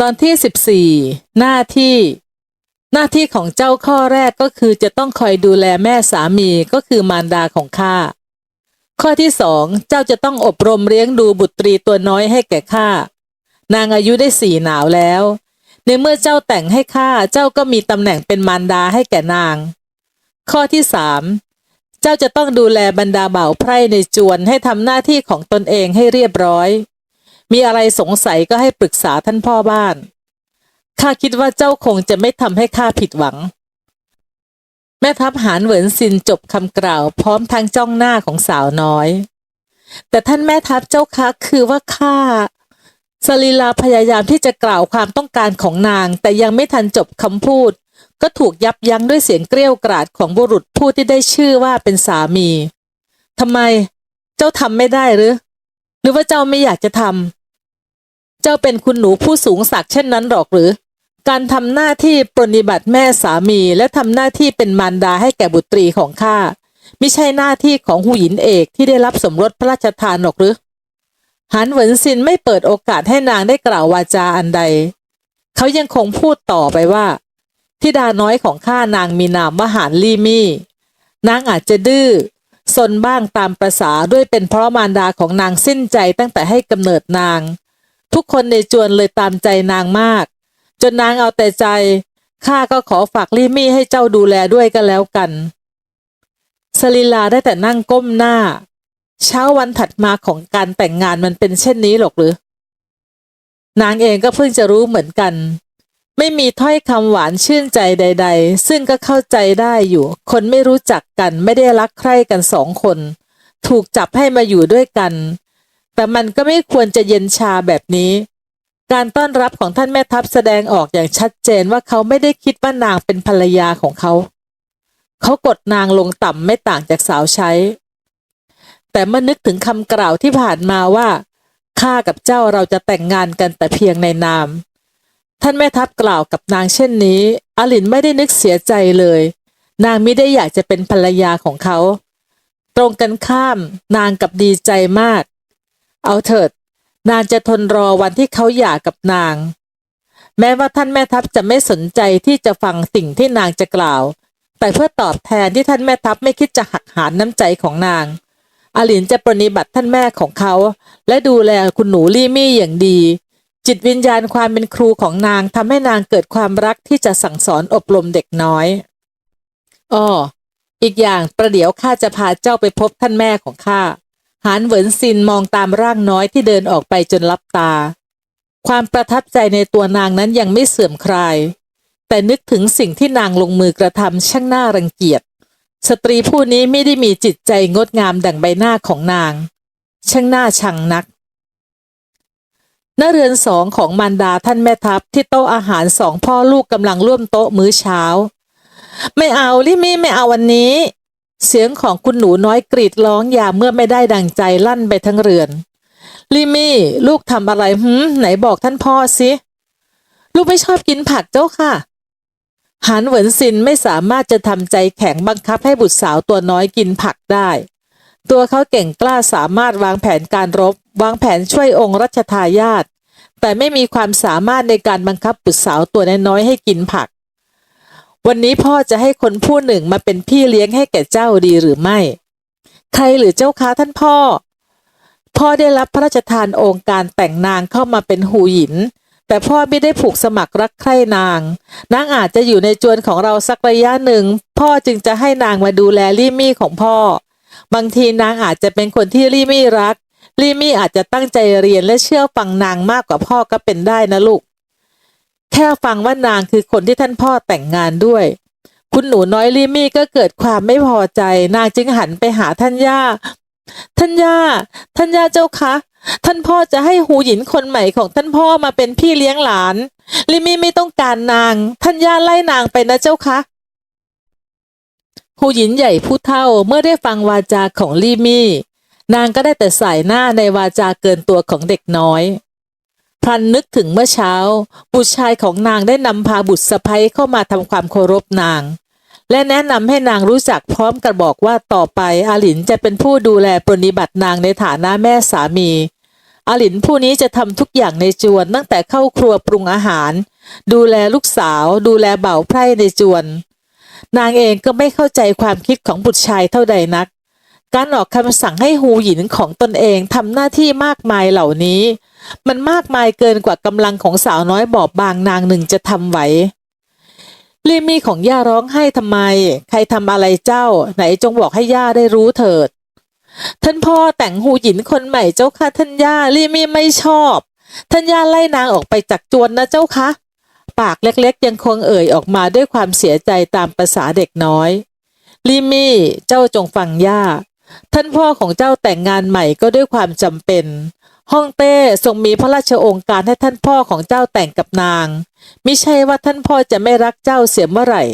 ตอนที่สิบสี่หน้าที่ หน้าที่ของเจ้าข้อแรกก็คือจะต้องคอยดูแลแม่สามีก็คือมารดาของข้า ข้อที่สองเจ้าจะต้องอบรมเลี้ยงดูบุตรีตัวน้อยให้แก่ข้านางอายุได้สี่หนาวแล้ว ในเมื่อเจ้าแต่งให้ข้าเจ้าก็มีตำแหน่งเป็นมารดาให้แก่นาง ข้อที่สามเจ้าจะต้องดูแลบรรดาเบ่าวไพร่ในจวนให้ทำหน้าที่ของตนเองให้เรียบร้อย มีอะไรสงสัยก็ให้ปรึกษาท่านพ่อบ้าน ข้าคิดว่าเจ้าคงจะไม่ทำให้ข้าผิดหวัง แม่ทัพหานเหวินซินจบคำกล่าวพร้อมทั้งจ้องหน้าของสาวน้อย แต่ท่านแม่ทัพเจ้าคะคือว่าข้าสลีลาพยายามที่จะกล่าวความต้องการของนาง แต่ยังไม่ทันจบคำพูด ก็ถูกยับยั้งด้วยเสียงเกรี้ยวกราดของบุรุษผู้ที่ได้ชื่อว่าเป็นสามีทำไม เจ้าทำไม่ได้หรือ หรือว่าเจ้าไม่อยากจะทำ จ้าเป็นคุณหนูผู้สูงศักดิ์เช่นนั้นหรอกหรือ การทำหน้าที่ปรนนิบัติแม่สามีและทำหน้าที่เป็นมารดาให้แก่บุตรีของข้าไม่ใช่หน้าที่ของหูหยินเอกที่ได้รับสมรสพระราชทานหรอกหรือหันเหวินซินไม่เปิดโอกาสให้นางได้กล่าววาจาอันใด เขายังคงพูดต่อไปว่าทิดาน้อยของข้านางมีนามว่าหานลี่มี่ นางอาจจะดื้อซนบ้างตามประษาด้วยเป็นเพราะมารดาของนางสิ้นใจตั้งแต่ให้กำเนิดนาง ทุกคนในจวนเลยตามใจนางมาก จนนางเอาแต่ใจข้าก็ขอฝากลี่มี่ให้เจ้าดูแลด้วยก็แล้วกันสลิลาได้แต่นั่งก้มหน้า เช้าวันถัดมาของการแต่งงานมันเป็นเช่นนี้หรอกหรือ นางเองก็เพิ่งจะรู้เหมือนกัน ไม่มีถ้อยคำหวานชื่นใจใด ๆ ซึ่งก็เข้าใจได้อยู่ คนไม่รู้จักกันไม่ได้รักใคร่กันสองคน ถูกจับให้มาอยู่ด้วยกัน แต่มันก็ไม่ควรจะเย็นชาแบบนี้ การต้อนรับของท่านแม่ทัพแสดงออกอย่างชัดเจนว่าเขาไม่ได้คิดว่านางเป็นภรรยาของเขา เขากดนางลงต่ำไม่ต่างจากสาวใช้ แต่เมื่อนึกถึงคำกล่าวที่ผ่านมาว่าข้ากับเจ้าเราจะแต่งงานกันแต่เพียงในนาม ท่านแม่ทัพกล่าวกับนางเช่นนี้ อลินไม่ได้นึกเสียใจเลย นางไม่ได้อยากจะเป็นภรรยาของเขา ตรงกันข้ามนางกับดีใจมาก เอาเถิด นางจะทนรอวันที่เขาหย่ากับนาง แม้ว่าท่านแม่ทัพจะไม่สนใจที่จะฟังสิ่งที่นางจะกล่าว แต่เพื่อตอบแทนที่ท่านแม่ทัพไม่คิดจะหักหานน้ำใจของนางอาหลินจะปรนิบัติท่านแม่ของเขา และดูแลคุณหนูลี่มี่อย่างดี จิตวิญญาณความเป็นครูของนางทำให้นางเกิดความรักที่จะสั่งสอนอบรมเด็กน้อยอ้ออีกอย่างประเดี๋ยวข้าจะพาเจ้าไปพบท่านแม่ของข้า หานเหวินซินมองตามร่างน้อยที่เดินออกไปจนลับตา ความประทับใจในตัวนางนั้นยังไม่เสื่อมคลาย แต่นึกถึงสิ่งที่นางลงมือกระทำช่างน่ารังเกียจ สตรีผู้นี้ไม่ได้มีจิตใจงดงามดั่งใบหน้าของนาง ช่างน่าชังนักณเรือนสองของมารดาท่านแม่ทัพที่โต๊ะอาหารสองพ่อลูกกำลังร่วมโต๊ะมื้อเช้า ไม่เอาลิมี่ไม่เอาวันนี้ เสียงของคุณหนูน้อยกรีดร้องยามเมื่อไม่ได้ดังใจลั่นไปทั้งเรือน ลิมี่ ลูกทำอะไรหืมไหนบอกท่านพ่อสิลูกไม่ชอบกินผักเจ้าค่ะหันเหวินซินไม่สามารถจะทำใจแข็งบังคับให้บุตรสาวตัวน้อยกินผักได้ ตัวเขาเก่งกล้าสามารถวางแผนการรบ วางแผนช่วยองค์รัชทายาทแต่ไม่มีความสามารถในการบังคับบุตรสาวตัวน้อยให้กินผัก วันนี้พ่อจะให้คนผู้หนึ่งมาเป็นพี่เลี้ยงให้แก่เจ้าดีหรือไม่ ใครหรือเจ้าค้าท่านพ่อ พ่อได้รับพระราชทานองค์การแต่งนางเข้ามาเป็นหูหยิน แต่พ่อไม่ได้ผูกสมัครรักใคร่นาง นางอาจจะอยู่ในจวนของเราสักระยะหนึ่ง พ่อจึงจะให้นางมาดูแลลี่มี่ของพ่อ บางทีนางอาจจะเป็นคนที่ลี่มี่รัก ลี่มี่อาจจะตั้งใจเรียนและเชื่อฟังนางมากกว่าพ่อก็เป็นได้นะลูก แค่ฟังว่านางคือคนที่ท่านพ่อแต่งงานด้วย คุณหนูน้อยลี่มี่ก็เกิดความไม่พอใจ นางจึงหันไปหาท่านย่า ท่านย่า ท่านย่าเจ้าคะ ท่านพ่อจะให้หูหยินคนใหม่ของท่านพ่อมาเป็นพี่เลี้ยงหลาน ลิมี่ไม่ต้องการนาง ท่านย่าไล่นางไปนะเจ้าคะหูหยินใหญ่ผู้เฒ่าเมื่อได้ฟังวาจาของลิมี่ นางก็ได้แต่ใส่หน้าในวาจาเกินตัวของเด็กน้อย พลันนึกถึงเมื่อเช้า บุตรชายของนางได้นำพาบุตรสะใภ้เข้ามาทำความเคารพนาง และแนะนำให้นางรู้จักพร้อมกับบอกว่าต่อไปอาหลินจะเป็นผู้ดูแลปรนนิบัตินางในฐานะแม่สามีอาหลินผู้นี้จะทำทุกอย่างในจวนตั้งแต่เข้าครัวปรุงอาหาร ดูแลลูกสาว ดูแลเบ่าวไพร่ในจวน นางเองก็ไม่เข้าใจความคิดของบุตรชายเท่าใดนัก การออกคำสั่งให้ฮูหยินของตนเองทำหน้าที่มากมายเหล่านี้ มันมากมายเกินกว่ากำลังของสาวน้อยบอบบางนางหนึ่งจะทำไหวลีมีของย่าร้องไห้ทำไม ใครทำอะไรเจ้า ไหนจงบอกให้ย่าได้รู้เถิด ท่านพ่อแต่งหูหยินคนใหม่เจ้าค่ะท่านย่าลีมีไม่ชอบ ท่านย่าไล่นางออกไปจากจวนนะเจ้าคะปากเล็กๆ ยังคงเอ่ยออกมาด้วยความเสียใจตามประษาเด็กน้อยลีมี่เจ้าจงฟังย่า ท่านพ่อของเจ้าแต่งงานใหม่ก็ด้วยความจำเป็นฮ่องเต้ทรงมีพระราชองค์การให้ท่านพ่อของเจ้าแต่งกับนาง มิใช่ว่าท่านพ่อจะไม่รักเจ้าเสียเมื่อไหร่